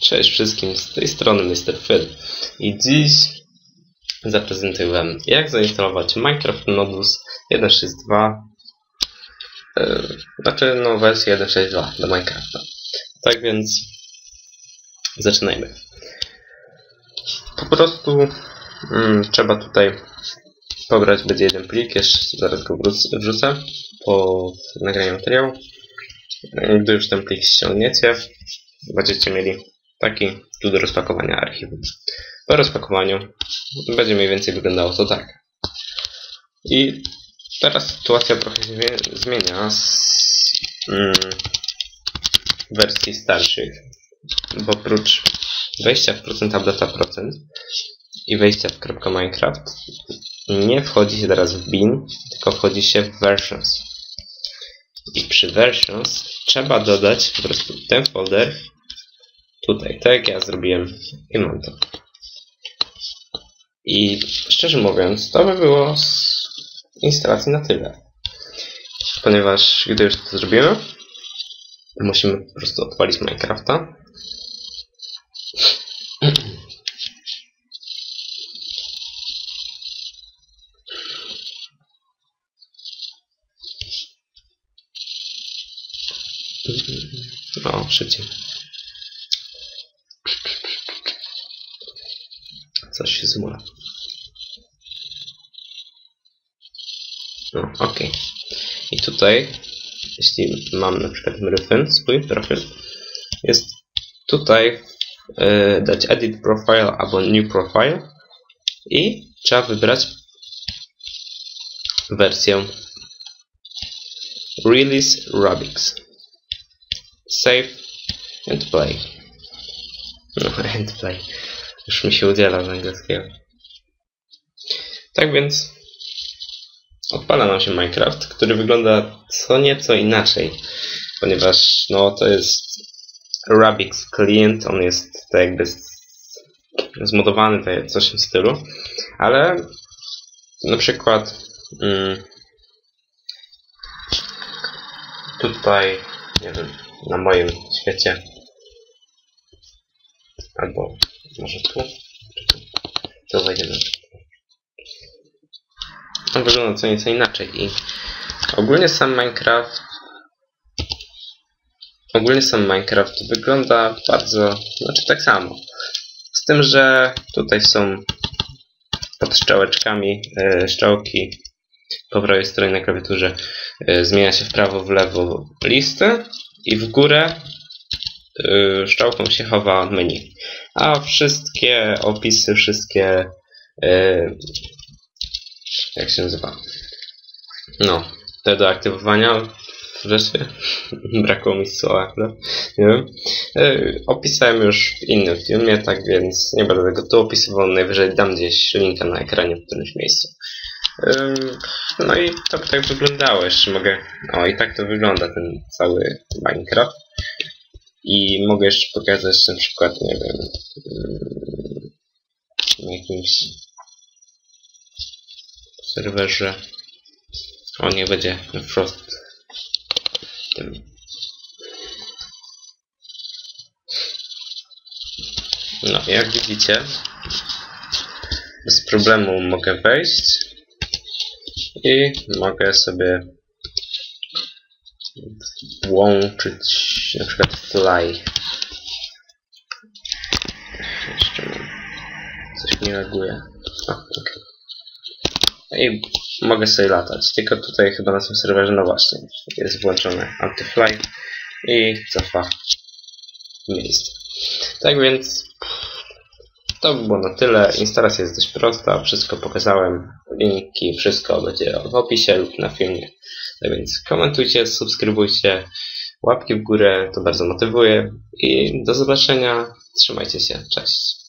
Cześć wszystkim, z tej strony Mr. Phil i dziś zaprezentuję Wam jak zainstalować Minecraft Nodus 1.6.2 yy, znaczy no wersję 1.6.2 do Minecrafta. Tak więc zaczynajmy. Po prostu mm, trzeba tutaj pobrać będzie jeden plik, jeszcze zaraz go wrzucę po nagraniu materiału. Gdy już ten plik ściągniecie, będziecie mieli taki tu do rozpakowania archiwum. Po rozpakowaniu będzie mniej więcej wyglądało to tak. I teraz sytuacja trochę się zmienia z mm, wersji starszych, bo oprócz wejścia w procent tableta procent i wejścia w .minecraft nie wchodzi się teraz w bin, tylko wchodzi się w versions. I przy versions trzeba dodać po prostu ten folder tutaj, tak jak ja zrobiłem i mam to. I szczerze mówiąc, to by było z instalacji na tyle. Ponieważ gdy już to zrobimy, musimy po prostu odpalić Minecrafta. No, szybciej. Coś się zmula. No, ok. I tutaj, jeśli mam na przykład Mryfyn, swój profil, jest tutaj yy, dać Edit Profile albo New Profile i trzeba wybrać wersję Release Rubix. Save and play. No, and play. Już mi się udziela z angielskiego. Tak więc odpala nam się Minecraft, który wygląda co nieco inaczej, ponieważ no to jest Rabix Client, on jest tak jakby zmodowany, tak coś w stylu, ale na przykład mm, tutaj, nie wiem, na moim świecie albo może tu? To wejdziemy. On wygląda co nieco inaczej i ogólnie sam Minecraft ogólnie sam Minecraft wygląda bardzo, znaczy tak samo. Z tym, że tutaj są pod strzałeczkami yy, strzałki po prawej stronie na klawiaturze yy, zmienia się w prawo, w lewo listy i w górę yy, się chowa menu. A wszystkie opisy, wszystkie yy, jak się nazywa? No, te do aktywowania wreszcie brakło mi słowa akurat, nie wiem. Yy, opisałem już w innym filmie, tak więc nie będę tego tu opisywał, najwyżej dam gdzieś linka na ekranie w którymś miejscu no i to by tak wyglądało, jeszcze mogę o i tak to wygląda ten cały Minecraft i mogę jeszcze pokazać na przykład, nie wiem, na jakimś serwerze. O, nie będzie Frost. Tym. No, jak widzicie, bez problemu mogę wejść i mogę sobie włączyć na przykład fly. Jeszcze mam. Coś mi laguje. O, okay. I mogę sobie latać. Tylko tutaj chyba na tym serwerze, no właśnie, jest włączone anti-fly i cofa miejsce. Tak więc to by było na tyle. Instalacja jest dość prosta. Wszystko pokazałem. Linki, wszystko będzie w opisie lub na filmie. Tak więc komentujcie, subskrybujcie, łapki w górę, to bardzo motywuje i do zobaczenia. Trzymajcie się, cześć.